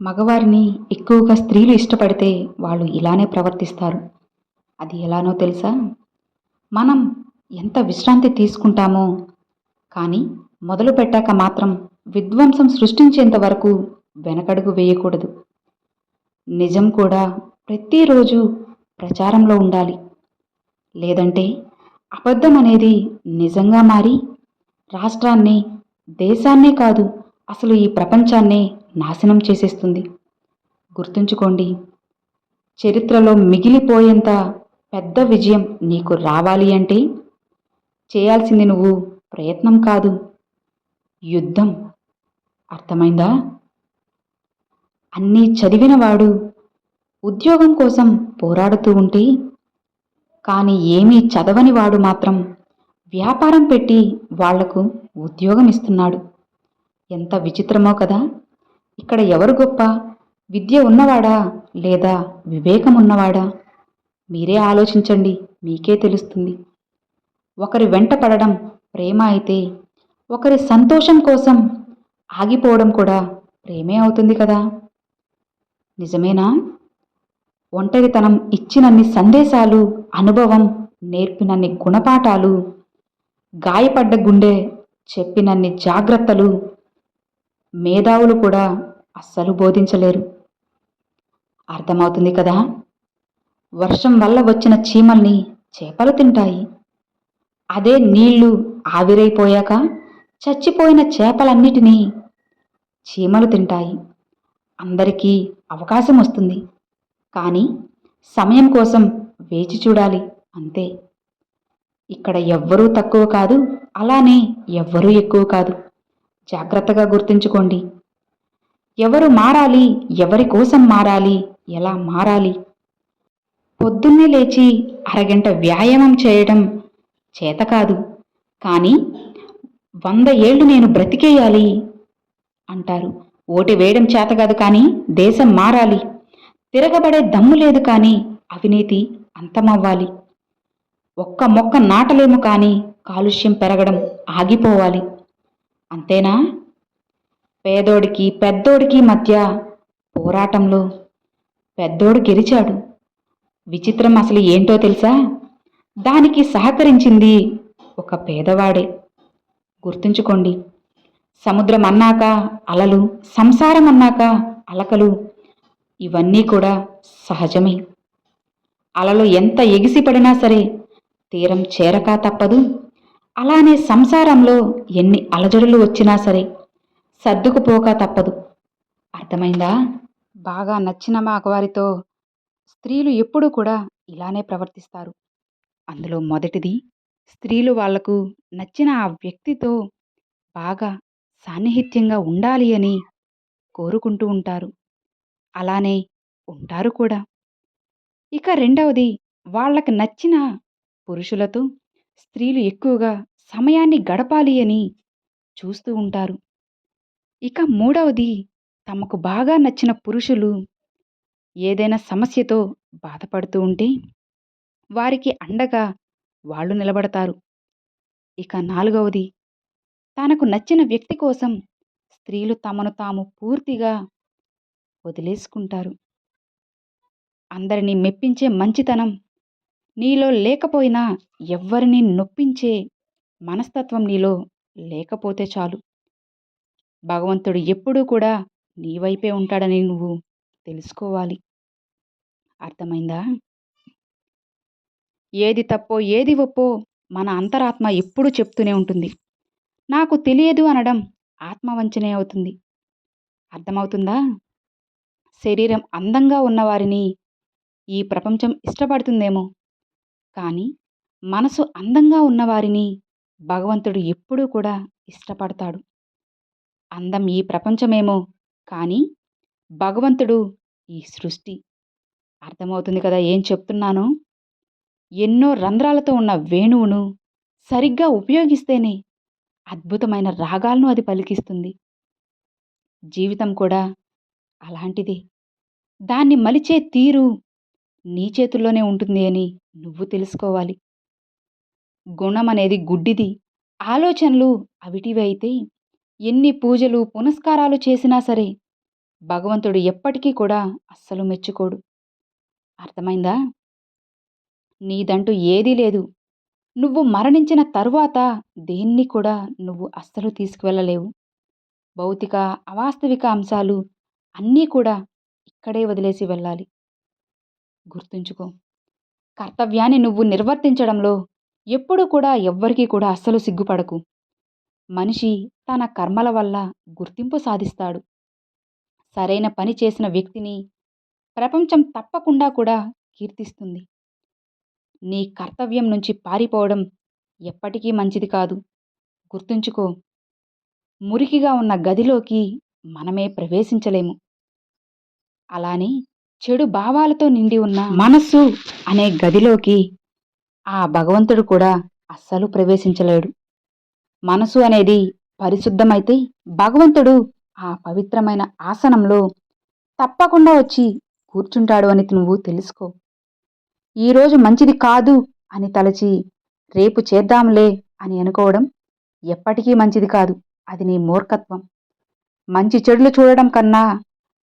మగవారిని ఎక్కువగా స్త్రీలు ఇష్టపడితే వాళ్ళు ఇలానే ప్రవర్తిస్తారు. అది ఎలానో తెలుసా? మనం ఎంత విశ్రాంతి తీసుకుంటామో. కానీ మొదలు పెట్టాక మాత్రం విధ్వంసం సృష్టించేంత వరకు వెనకడుగు వేయకూడదు. నిజం కూడా ప్రతిరోజు ప్రచారంలో ఉండాలి. లేదంటే అబద్ధం అనేది నిజంగా మారి రాష్ట్రాన్ని దేశాన్నే కాదు అసలు ఈ ప్రపంచాన్నే నాశనం చేసేస్తుంది. గుర్తుంచుకోండి చరిత్రలో మిగిలిపోయేంత పెద్ద విజయం నీకు రావాలి అంటే చేయాల్సింది నువ్వు ప్రయత్నం కాదు యుద్ధం. అర్థమైందా? అన్నీ చదివినవాడు ఉద్యోగం కోసం పోరాడుతూ ఉంటే కానీ ఏమీ చదవని వాడు మాత్రం వ్యాపారం పెట్టి వాళ్ళకు ఉద్యోగం ఇస్తున్నాడు. ఎంత విచిత్రమో కదా! ఇక్కడ ఎవరు గొప్ప? విద్య ఉన్నవాడా లేదా వివేకం ఉన్నవాడా? మీరే ఆలోచించండి మీకే తెలుస్తుంది. ఒకరి వెంట పడడం ప్రేమ అయితే ఒకరి సంతోషం కోసం ఆగిపోవడం కూడా ప్రేమే అవుతుంది కదా! నిజమేనా? ఒంటరితనం ఇచ్చినన్ని సందేశాలు అనుభవం నేర్పినన్ని గుణపాఠాలు గాయపడ్డ గుండె చెప్పినన్ని జాగ్రత్తలు మేధావులు కూడా అస్సలు బోధించలేరు. అర్థమవుతుంది కదా? వర్షం వల్ల వచ్చిన చీమల్ని చేపలు తింటాయి. అదే నీళ్ళు ఆవిరైపోయాక చచ్చిపోయిన చేపలన్నిటినీ చీమలు తింటాయి. అందరికీ అవకాశం వస్తుంది. కానీ సమయం కోసం వేచి చూడాలి అంతే. ఇక్కడ ఎవ్వరూ తక్కువ కాదు అలానే ఎవ్వరూ ఎక్కువ కాదు. జాగ్రత్తగా గుర్తుంచుకోండి. ఎవరు మారాలి ఎవరి కోసం మారాలి ఎలా మారాలి? పొద్దున్నే లేచి అరగంట వ్యాయామం చేయడం చేత కాదు. కానీ వంద ఏళ్ళు నేను బ్రతికేయాలి అంటారు. ఓటి వేయడం చేత కాదు కానీ దేశం మారాలి. తిరగబడే దమ్ము లేదు కానీ అవినీతి అంతమవ్వాలి. ఒక్క మొక్క నాటలేము కానీ కాలుష్యం పెరగడం ఆగిపోవాలి. అంతేనా? పేదోడికి పెద్దోడికి మధ్య పోరాటంలో పెద్దోడు గెలిచాడు. విచిత్రం అసలు ఏంటో తెలుసా? దానికి సహకరించింది ఒక పేదవాడే. గుర్తుంచుకోండి సముద్రం అన్నాక అలలు సంసారం అన్నాక అలకలు ఇవన్నీ కూడా సహజమే. అలలు ఎంత ఎగిసిపడినా సరే తీరం చేరక తప్పదు. అలానే సంసారంలో ఎన్ని అలజడులు వచ్చినా సరే సర్దుకుపోక తప్పదు. అర్థమైందా? బాగా నచ్చిన మగవారితో స్త్రీలు ఎప్పుడూ కూడా ఇలానే ప్రవర్తిస్తారు. అందులో మొదటిది స్త్రీలు వాళ్ళకు నచ్చిన ఆ వ్యక్తితో బాగా సాన్నిహిత్యంగా ఉండాలి అని కోరుకుంటూ ఉంటారు. అలానే ఉంటారు కూడా. ఇక రెండవది వాళ్ళకి నచ్చిన పురుషులతో స్త్రీలు ఎక్కువగా సమయాన్ని గడపాలి అని చూస్తూ ఉంటారు. ఇక మూడవది తమకు బాగా నచ్చిన పురుషులు ఏదైనా సమస్యతో బాధపడుతూ ఉంటే వారికి అండగా వాళ్ళు నిలబడతారు. ఇక నాలుగవది తనకు నచ్చిన వ్యక్తి కోసం స్త్రీలు తమను తాము పూర్తిగా వదిలేసుకుంటారు. అందరినీ మెప్పించే మంచితనం నీలో లేకపోయినా ఎవ్వరిని నొప్పించే మనస్తత్వం నీలో లేకపోతే చాలు. భగవంతుడు ఎప్పుడూ కూడా నీ వైపే ఉంటాడని నువ్వు తెలుసుకోవాలి. అర్థమైందా? ఏది తప్పో ఏది ఒప్పో మన అంతరాత్మ ఎప్పుడూ చెప్తూనే ఉంటుంది. నాకు తెలియదు అనడం ఆత్మవంచనే అవుతుంది. అర్థమవుతుందా? శరీరం అందంగా ఉన్నవారిని ఈ ప్రపంచం ఇష్టపడుతుందేమో కానీ మనసు అందంగా ఉన్నవారిని భగవంతుడు ఎప్పుడూ కూడా ఇష్టపడతాడు. అందం ఈ ప్రపంచమేమో కానీ భగవంతుడు ఈ సృష్టి. అర్థమవుతుంది కదా ఏం చెప్తున్నానో? ఎన్నో రంధ్రాలతో ఉన్న వేణువును సరిగ్గా ఉపయోగిస్తేనే అద్భుతమైన రాగాలను అది పలికిస్తుంది. జీవితం కూడా అలాంటిదే. దాన్ని మలిచే తీరు నీ చేతుల్లోనే ఉంటుంది అని నువ్వు తెలుసుకోవాలి. గుణం అనేది గుడ్డిది. ఆలోచనలు అవిటివి అయితే ఎన్ని పూజలు పునస్కారాలు చేసినా సరే భగవంతుడు ఎప్పటికీ కూడా అస్సలు మెచ్చుకోడు. అర్థమైందా? నీదంటూ ఏదీ లేదు. నువ్వు మరణించిన తరువాత దేన్ని కూడా నువ్వు అస్సలు తీసుకువెళ్ళలేవు. భౌతిక అవాస్తవిక అంశాలు అన్నీ కూడా ఇక్కడే వదిలేసి వెళ్ళాలి. గుర్తుంచుకో. కర్తవ్యాన్ని నువ్వు నిర్వర్తించడంలో ఎప్పుడు కూడా ఎవ్వరికీ కూడా అస్సలు సిగ్గుపడకు. మనిషి తన కర్మల వల్ల గుర్తింపు సాధిస్తాడు. సరైన పని చేసిన వ్యక్తిని ప్రపంచం తప్పకుండా కూడా కీర్తిస్తుంది. నీ కర్తవ్యం నుంచి పారిపోవడం ఎప్పటికీ మంచిది కాదు. గుర్తుంచుకో మురికిగా ఉన్న గదిలోకి మనమే ప్రవేశించలేము. అలానే చెడు భావాలతో నిండి ఉన్న మనస్సు అనే గదిలోకి ఆ భగవంతుడు కూడా అస్సలు ప్రవేశించలేడు. మనసు అనేది పరిశుద్ధమైతే భగవంతుడు ఆ పవిత్రమైన ఆసనంలో తప్పకుండా వచ్చి కూర్చుంటాడు అని నువ్వు తెలుసుకో. ఈరోజు మంచిది కాదు అని తలచి రేపు చేద్దాంలే అని అనుకోవడం ఎప్పటికీ మంచిది కాదు. అది నీ మూర్ఖత్వం. మంచి చెడులు చూడడం కన్నా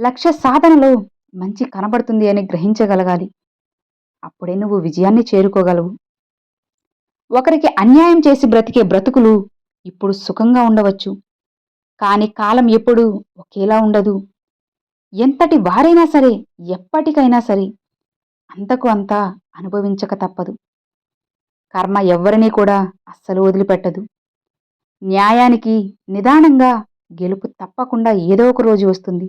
లక్ష్య సాధనలో మంచి కనబడుతుంది అని గ్రహించగలగాలి. అప్పుడే నువ్వు విజయాన్ని చేరుకోగలవు. ఒకరికి అన్యాయం చేసి బ్రతికే బ్రతుకులు ఇప్పుడు సుఖంగా ఉండవచ్చు. కాని కాలం ఎప్పుడు ఒకేలా ఉండదు. ఎంతటి వారైనా సరే ఎప్పటికైనా సరే అంతకు అంతా అనుభవించక తప్పదు. కర్మ ఎవ్వరినీ కూడా అస్సలు వదిలిపెట్టదు. న్యాయానికి నిదానంగా గెలుపు తప్పకుండా ఏదో ఒక రోజు వస్తుంది.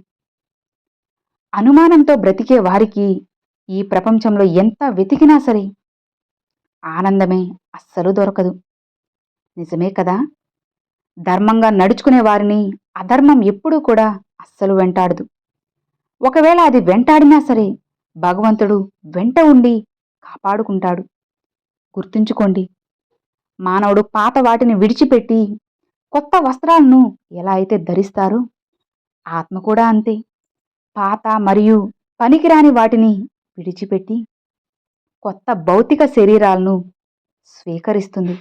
అనుమానంతో బ్రతికే వారికి ఈ ప్రపంచంలో ఎంత వెతికినా సరే ఆనందమే అస్సలు దొరకదు. నిజమే కదా? ధర్మంగా నడుచుకునే వారిని అధర్మం ఎప్పుడూ కూడా అస్సలు వెంటాడదు. ఒకవేళ అది వెంటాడినా సరే భగవంతుడు వెంట ఉండి కాపాడుకుంటాడు. గుర్తుంచుకోండి మానవుడు పాత వాటిని విడిచిపెట్టి కొత్త వస్త్రాలను ఎలా అయితే ధరిస్తారో ఆత్మ కూడా అంతే. పాత మరియు పనికిరాని వాటిని విడిచిపెట్టి కొత్త భౌతిక శరీరాలను స్వీకరిస్తుంది.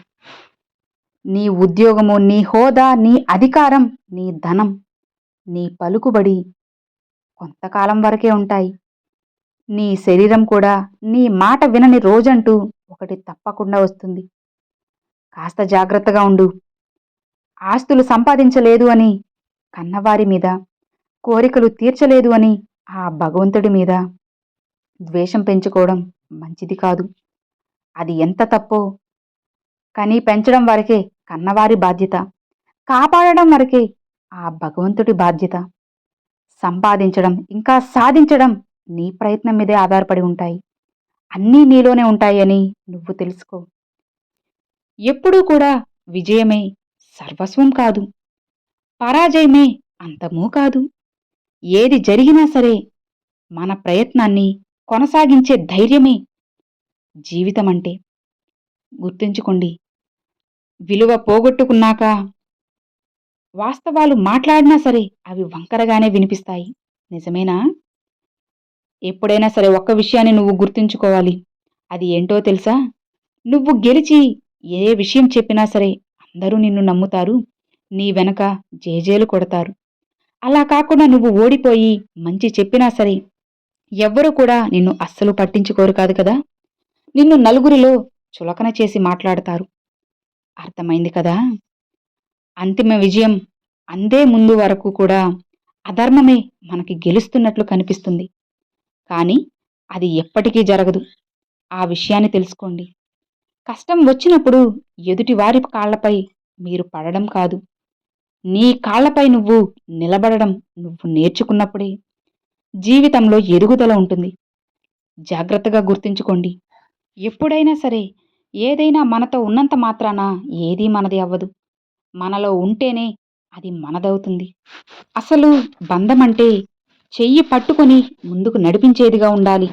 నీ ఉద్యోగము నీ హోదా నీ అధికారం నీ ధనం నీ పలుకుబడి కొంతకాలం వరకే ఉంటాయి. నీ శరీరం కూడా నీ మాట వినని రోజంటూ ఒకటి తప్పకుండా వస్తుంది. కాస్త జాగ్రత్తగా ఉండు. ఆస్తులు సంపాదించలేదు అని కన్నవారి మీద కోరికలు తీర్చలేదు అని ఆ భగవంతుడి మీద ద్వేషం పెంచుకోవడం మంచిది కాదు. అది ఎంత తప్పో. కానీ పెంచడం వరకే కన్నవారి బాధ్యత. కాపాడడం వరకే ఆ భగవంతుడి బాధ్యత. సంపాదించడం ఇంకా సాధించడం నీ ప్రయత్నం మీదే ఆధారపడి ఉంటాయి. అన్నీ నీలోనే ఉంటాయని నువ్వు తెలుసుకో. ఎప్పుడూ కూడా విజయమే సర్వస్వం కాదు. పరాజయమే అంతమూ కాదు. ఏది జరిగినా సరే మన ప్రయత్నాన్ని కొనసాగించే ధైర్యమే జీవితం అంటే గుర్తుంచుకోండి విలువ పోగొట్టుకున్నాక వాస్తవాలు మాట్లాడినా సరే అవి వంకరగానే వినిపిస్తాయి. నిజమేనా? ఎప్పుడైనా సరే ఒక్క విషయాన్ని నువ్వు గుర్తుంచుకోవాలి. అది ఏంటో తెలుసా? నువ్వు గెలిచి ఏ విషయం చెప్పినా సరే అందరూ నిన్ను నమ్ముతారు. నీ వెనక జేజేలు కొడతారు. అలా కాకుండా నువ్వు ఓడిపోయి మంచి చెప్పినా సరే ఎవ్వరూ కూడా నిన్ను అస్సలు పట్టించుకోరు కాదు కదా? నిన్ను నలుగురిలో చులకన చేసి మాట్లాడతారు. అర్థమైంది కదా? అంతిమ విజయం అందే ముందు వరకు కూడా అధర్మమే మనకి గెలుస్తున్నట్లు కనిపిస్తుంది. కానీ అది ఎప్పటికీ జరగదు. ఆ విషయాన్ని తెలుసుకోండి. కష్టం వచ్చినప్పుడు ఎదుటి వారి కాళ్ళపై మీరు పడడం కాదు. నీ కాళ్ళపై నువ్వు నిలబడడం నువ్వు నేర్చుకున్నప్పుడే జీవితంలో ఎదుగుదల ఉంటుంది. జాగ్రత్తగా గుర్తుంచుకోండి. ఎప్పుడైనా సరే ఏదైనా మనతో ఉన్నంత మాత్రాన ఏదీ మనది అవ్వదు. మనలో ఉంటేనే అది మనదవుతుంది. అసలు బంధం అంటే చెయ్యి పట్టుకొని ముందుకు నడిపించేదిగా ఉండాలి.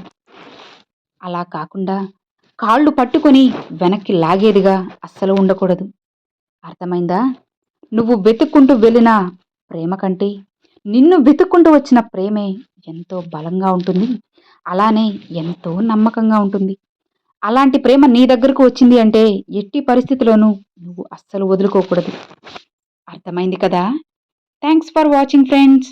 అలా కాకుండా కాళ్ళు పట్టుకొని వెనక్కి లాగేదిగా అస్సలు ఉండకూడదు. అర్థమైందా? నువ్వు వెతుక్కుంటూ వెళ్ళిన ప్రేమ కంటే నిన్ను వెతుక్కుంటూ వచ్చిన ప్రేమే ఎంతో బలంగా ఉంటుంది. అలానే ఎంతో నమ్మకంగా ఉంటుంది. అలాంటి ప్రేమ నీ దగ్గరకు వచ్చింది అంటే ఎట్టి పరిస్థితిలోనూ నువ్వు అస్సలు వదులుకోకూడదు. అర్థమైంది కదా? Thanks for watching friends